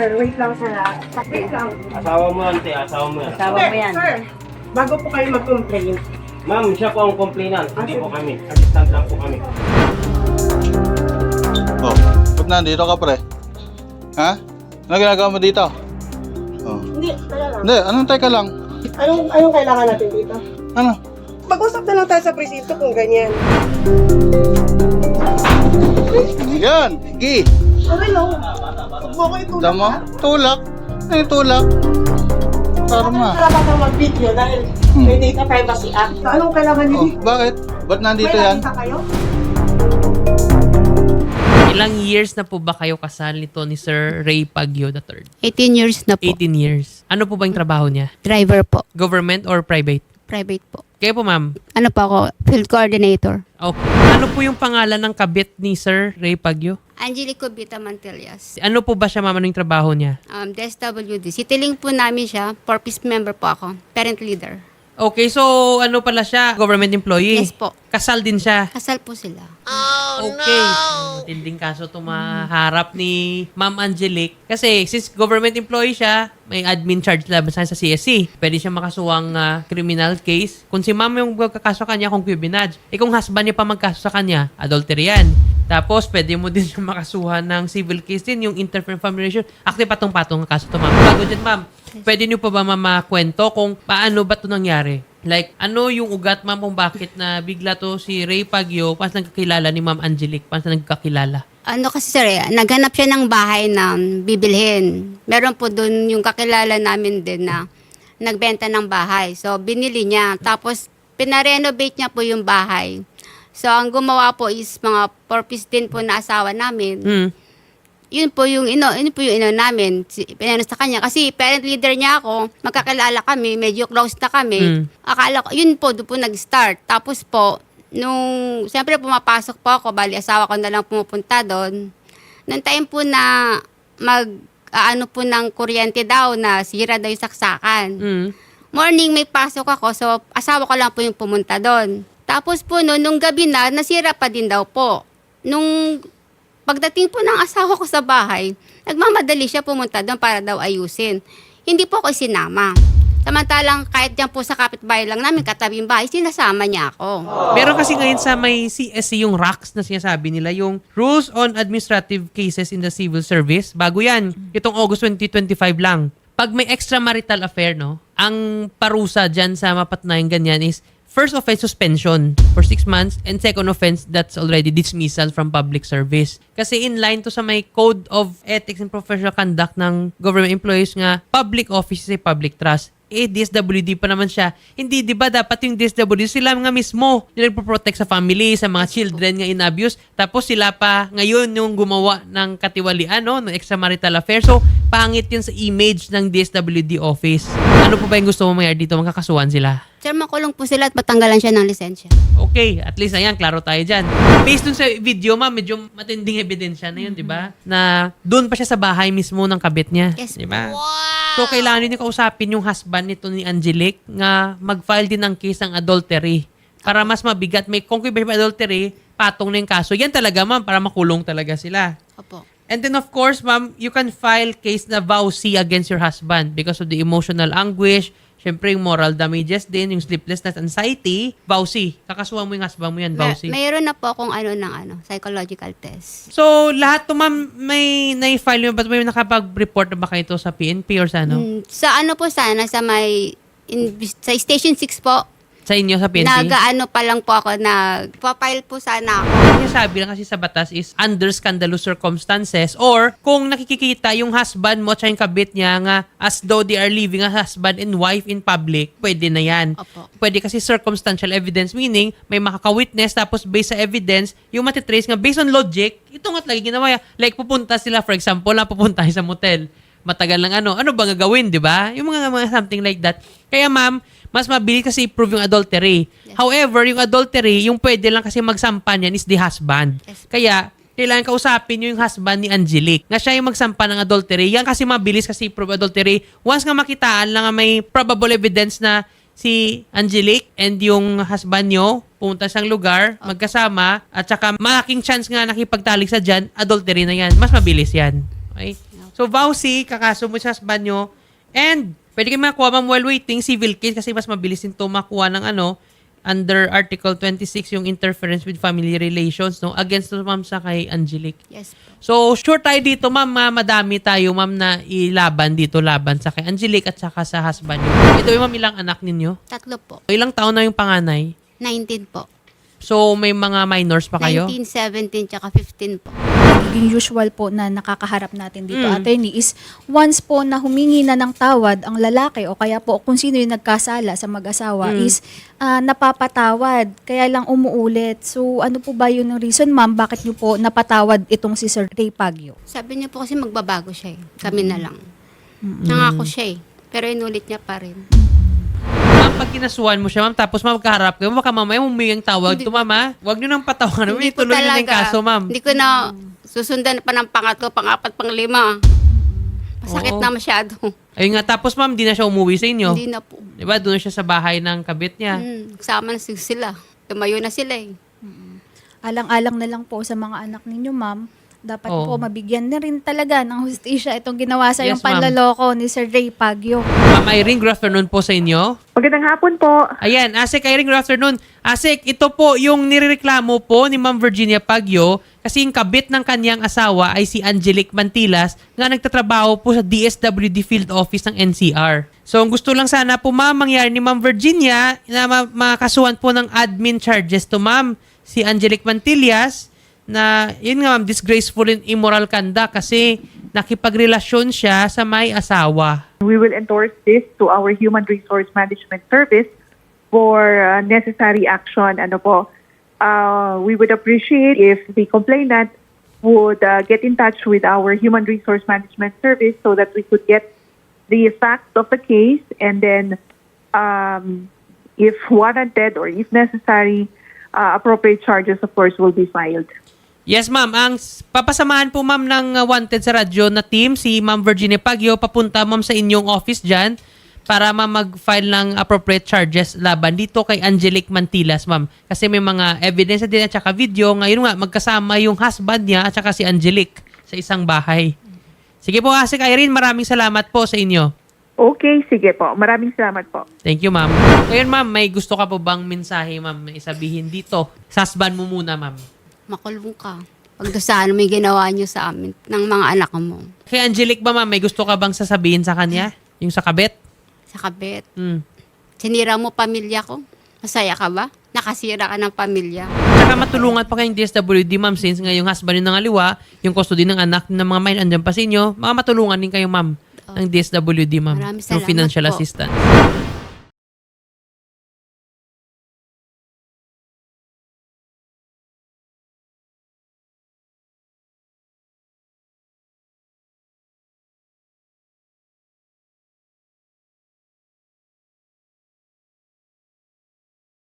sir. Wait lang, sir. ah. Wait lang. Asawa mo yan, te. Asawa mo yan. Asawa mo yan. Sir, bago po kayo mag-complain, Ma'am, siya po ang complainant. Hindi po kami. Assistant lang po kami. Oh, ba't nandito ka pre? Ha? Ano ginagawa mo dito? Oh. hindi, tala lang. Hindi, anong teka lang? Anong, anong kailangan natin dito? Ano? Mag-usap na lang tayo sa presinto kung ganyan. Yan! Gi! Okay lang. Huwag mo ko itulak. Tama? Tulak? Ano yung tulak? Karma. Karapat kang mag-video dahil Hmm. may Data Privacy Act. So, anong kailangan niyo Oh, bakit? Ba't nandito May yan? nakita kayo? Ilang years na po ba kayo kasal nito ni Sir Ray Pagyo III? 18 years na po. 18 years. Ano po ba yung trabaho niya? Driver po. Government or private? Private po. Kayo po, ma'am. Ano po ako? Field coordinator. Okay. Ano po yung pangalan ng kabit ni Sir Ray Pagyo? Angelico Vita Mantillas. Ano po ba siya, ma'am? Ano yung trabaho niya? Um, DSWD. Citiling po namin siya. Four-piece member po ako. Parent leader. Okay, so ano pala siya? Government employee? Yes po. Kasal din siya? Kasal po sila. okay. Matinding kaso itong maharap ni Ma'am Angelique. Kasi since government employee siya, may admin charge labas sa CSC. Pwede siya makasuwang ah, criminal case. Kung si Ma'am yung magkakaso kanya, kung. Eh kung husband niya pa magkaso sa kanya, adultery yan. Tapos, pwede mo din siya makasuhan ng civil case din, yung interfere family relation. Actually, patong-patong kaso to, ma'am. Bago dyan, ma'am, pwede niyo pa ba ma'am kwento kung paano ba to nangyari? Like, ano yung ugat, ma'am, kung bakit na bigla to si Ray Pagyo pas nagkakilala ni Ma'am Angelique, pas nagkakilala? Ano kasi sir, eh, naghanap siya ng bahay na bibilhin. Meron po doon yung kakilala namin din na nagbenta ng bahay. So, binili niya. Tapos, pinarenovate niya po yung bahay. So, ang gumawa po is mga purpose din po na asawa namin. Hmm. yun po yung ino, yun po yung ino namin, si, pinano sa kanya. Kasi parent leader niya ako, magkakilala kami, medyo close na kami. Mm. Akala ko, yun po, doon po nag-start. Tapos po, nung, siyempre pumapasok po ako, bali asawa ko na lang pumupunta doon. Nung time po na mag, ano po ng kuryente daw, na sira daw yung saksakan. Hmm. Morning may pasok ako, so asawa ko lang po yung pumunta doon. Tapos po no, nung gabi na, nasira pa din daw po. Nung pagdating po ng asawa ko sa bahay, nagmamadali siya pumunta doon para daw ayusin. Hindi po ako sinama. Samantalang kahit dyan po sa kapitbahay lang namin, katabing bahay, sinasama niya ako. Meron kasi ngayon sa may CSC yung RACS na sinasabi nila, yung Rules on Administrative Cases in the Civil Service. Bago yan, itong August 2025 lang. Pag may extramarital affair, no, ang parusa dyan sa mapatnayan ganyan is first offense suspension for six months and second offense that's already dismissal from public service. Kasi in line to sa may Code of Ethics and Professional Conduct ng government employees nga public office is a public trust eh, DSWD pa naman siya. Hindi, di ba, dapat yung DSWD, sila nga mismo yung nagpo-protect sa family, sa mga children nga in-abuse. Tapos sila pa ngayon yung gumawa ng katiwalian, no, ng extramarital affair. So, pangit yun sa image ng DSWD office. Ano po ba yung gusto mo mangyari dito? Magkakasuhan sila. Sir, makulong po sila at matanggalan siya ng lisensya. Okay, at least ayan, klaro tayo dyan. Based dun sa video, ma'am, medyo matinding ebidensya na yun, di ba? Na doon pa siya sa bahay mismo ng kabit niya. Yes Di ba? So, kailangan din kausapin yung husband nito ni Angelique nga mag-file din ng case ng adultery. Para mas mabigat. May concubinage by adultery, patong na yung kaso. Yan talaga, ma'am, para makulong talaga sila. Opo. And then of course, ma'am, you can file case na vowsy against your husband because of the emotional anguish, syempre yung moral damages din, yung sleeplessness, anxiety, vowsy. Kakasuhan mo yung husband mo yan, May, vowsy. mayroon na po akong ano ng ano, psychological test. So, lahat to ma'am, may na-file mo, but may nakapag-report na ba kayo to sa PNP or sa ano? Mm, sa ano po sana, sa may, in, sa Station 6 po, Sa inyo sa PNP? nag-ano pa lang po ako, nagpa-file po sana ako. Yung sabi lang kasi sa batas is under scandalous circumstances or kung nakikita yung husband mo at yung kabit niya nga as though they are living as husband and wife in public, pwede na yan. Opo. Pwede kasi circumstantial evidence meaning may makaka-witness tapos based sa evidence, yung matitrace nga based on logic, ito nga't lagi ginawa. Like pupunta sila for example, na pupunta sa motel. Matagal lang ano, ano ba gagawin, di ba? Yung mga, mga something like that. Kaya ma'am, mas mabilis kasi i-prove yung adultery. However, yung adultery, yung pwede lang kasi magsampa niyan is the husband. Yes. Kaya, kailangan kausapin nyo yung husband ni Angelique na siya yung magsampa ng adultery. Yan kasi mabilis kasi i-prove adultery. Once nga makitaan lang nga may probable evidence na si Angelique and yung husband nyo pumunta sa lugar, magkasama, at saka malaking chance nga nakipagtalik sa dyan, adultery na yan. Mas mabilis yan. Okay? So So, vowsy, kakaso mo sa husband nyo. And, pwede kayo makuha ma'am while waiting, civil case kasi mas mabilis din to makuha ng ano, under Article 26 yung interference with family relations, no? Against to ma'am sa kay Angelique. Yes po. So, sure tayo dito, ma'am, ma- madami tayo, ma'am, na ilaban dito, laban sa kay Angelique at saka sa husband niyo. Ito ma'am, ilang anak ninyo? Tatlo po. Ilang taon na yung panganay? 19 po. So, may mga minors pa kayo? 19, 17, tsaka 15 po. Naging usual po na nakakaharap natin dito, Mm. attorney, is once po na humingi na ng tawad ang lalaki o kaya po kung sino yung nagkasala sa mag-asawa Mm. is ah, napapatawad, kaya lang umuulit. So ano po ba yun yung reason, ma'am, bakit niyo po napatawad itong si Sir Ray Pagyo? Sabi niya po kasi magbabago siya eh. Kami na lang. Nangako siya eh. Pero inulit niya pa rin. Pag kinasuhan mo siya, ma'am, tapos ma'am, magkaharap kayo, baka mamaya humingi ang tawag. Hindi- Ito, ma'am, ha? Huwag nyo nang patawagan. Hindi ko tuloy na yung kaso, ma'am. Hindi ko na susundan pa ng pangatlo, pangapat, panglima. Masakit Oo. na masyado. Ayun nga, tapos ma'am, di na siya umuwi sa inyo. Hindi na po. Di ba? Doon siya sa bahay ng kabit niya. Hmm, kasama na sila. Tumayo na sila eh. Alang-alang na lang po sa mga anak ninyo, ma'am. Dapat Oo. po mabigyan na rin talaga ng hustisya itong ginawa sa Yes, yung ma'am. panlaloko ni Sir Ray Pagyo. Ma'am Irene, good afternoon po sa inyo. Magandang hapon po. Ayan, Asik Irene, good afternoon. Asik, ito po yung nirereklamo po ni Ma'am Virginia Pagyo kasi yung kabit ng kanyang asawa ay si Angelique Mantilas nga nagtatrabaho po sa DSWD Field Office ng NCR. So, ang gusto lang sana po ma'am mangyari ni Ma'am Virginia na ma- makasuhan po ng admin charges to ma'am si Angelique Mantillas na yun nga ma'am, disgraceful and immoral conduct kasi nakipagrelasyon siya sa may asawa. We will endorse this to our Human Resource Management Service for uh, necessary action. Ano po, uh, we would appreciate if the complainant would uh, get in touch with our Human Resource Management Service so that we could get the facts of the case and then um, if warranted or if necessary, uh, appropriate charges, of course, will be filed. Yes, ma'am. Ang papasamahan po ma'am ng uh, wanted sa radyo na team, si Ma'am Virginia Pagyo, papunta ma'am sa inyong office dyan para ma'am mag-file ng appropriate charges laban dito kay Angelique Mantilas, ma'am. Kasi may mga evidence din at saka video. Ngayon nga, magkasama yung husband niya at saka si Angelique sa isang bahay. Sige po, Asik Irene, maraming salamat po sa inyo. Okay, sige po. Maraming salamat po. Thank you, ma'am. Ngayon, ma'am, may gusto ka po bang mensahe, ma'am, na isabihin dito? Sa husband mo muna, ma'am. Makulong ka. Pag saan may ginawa niyo sa amin, ng mga anak mo, Kay Angelique ba, ma'am, may gusto ka bang sasabihin sa kanya? Yung sa kabit? sa kabit. Hmm. Sinira mo pamilya ko. Masaya ka ba? Nakasira ka ng pamilya. Tsaka matulungan pa kayong DSWD, ma'am, since ngayong husband yung nangaliwa, yung custody ng anak ng mga main andyan pa sa inyo, mga matulungan din kayo, ma'am, ng DSWD, ma'am, Maraming ng salamat financial po. assistance.